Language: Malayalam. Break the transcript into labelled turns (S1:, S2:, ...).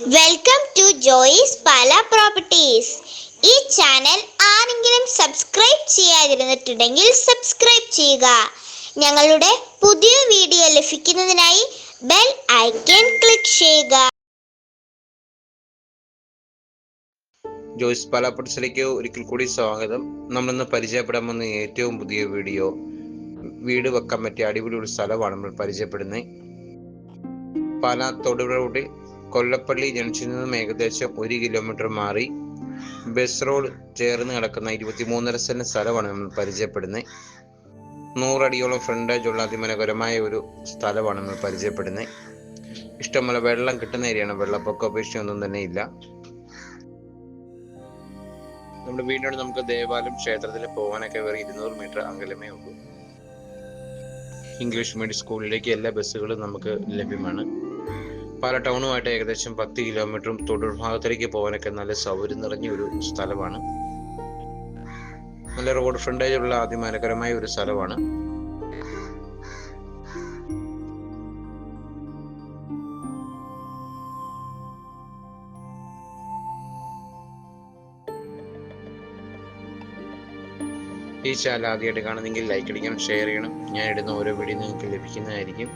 S1: Welcome to Joys Pala properties ഈ ചാനൽ ആരെങ്കിലും സബ്സ്ക്രൈബ് ചെയ്യാതിരുന്നിട്ടുണ്ടെങ്കിൽ സബ്സ്ക്രൈബ് ചെയ്യുക. ഞങ്ങളുടെ പുതിയ വീഡിയോ ലഭിക്കുന്നതിനായി ബെൽ ഐക്കൺ ക്ലിക്ക് ചെയ്യുക.
S2: ജോയിസ് പാല പ്രോപ്പർട്ടീസിലേക്ക് ഒരിക്കൽ കൂടി സ്വാഗതം. നമ്മളിന്ന് പരിചയപ്പെടാൻ വന്ന ഏറ്റവും പുതിയ വീഡിയോ വീട് വെക്കാൻ പറ്റിയ അടിപൊളി ഒരു സ്ഥലമാണ് നമ്മൾ പരിചയപ്പെടുന്നത്. പാല തൊടുപുഴ കൊല്ലപ്പള്ളി ജംഗ്ഷനിൽ നിന്നും ഏകദേശം ഒരു കിലോമീറ്റർ മാറി ബസ് റോഡ് ചേർന്ന് കിടക്കുന്ന ഇരുപത്തിമൂന്നര സെന്റ് സ്ഥലമാണ് നമ്മൾ പരിചയപ്പെടുന്നത്. നൂറടിയോളം ഫ്രണ്ടേജ് ഉള്ള അതിമനോഹരമായ ഒരു സ്ഥലമാണ് നമ്മൾ പരിചയപ്പെടുന്നത്. ഇഷ്ടംപോലെ വെള്ളം കിട്ടുന്ന ഏരിയയാണ് വെള്ളപ്പൊക്ക അപേക്ഷയൊന്നും തന്നെ ഇല്ല. നമ്മുടെ വീടിനോട് നമുക്ക് ദേവാലയം ക്ഷേത്രത്തിൽ പോകാനൊക്കെ വേറെ ഇരുന്നൂറ് മീറ്റർ അകലമേ ഉള്ളൂ. ഇംഗ്ലീഷ് മീഡിയം സ്കൂളിലേക്ക് എല്ലാ ബസ്സുകളും നമുക്ക് ലഭ്യമാണ്. പല ടൗണുമായിട്ട് ഏകദേശം പത്ത് കിലോമീറ്ററും തൊടൂർ ഭാഗത്തേക്ക് പോകാനൊക്കെ നല്ല സൗകര്യം നിറഞ്ഞ ഒരു സ്ഥലമാണ്. നല്ല റോഡ് ഫ്രണ്ടേജ് ഉള്ള അതിമനോഹരമായ ഒരു സ്ഥലമാണ്. ഈ ചാനൽ ആദ്യമായിട്ട് കാണുന്നെങ്കിൽ ലൈക്ക് അടിക്കണം ഷെയർ ചെയ്യണം. ഞാൻ ഇടുന്ന ഓരോ വീഡിയോ നിങ്ങൾക്ക് ലഭിക്കുന്നതായിരിക്കും.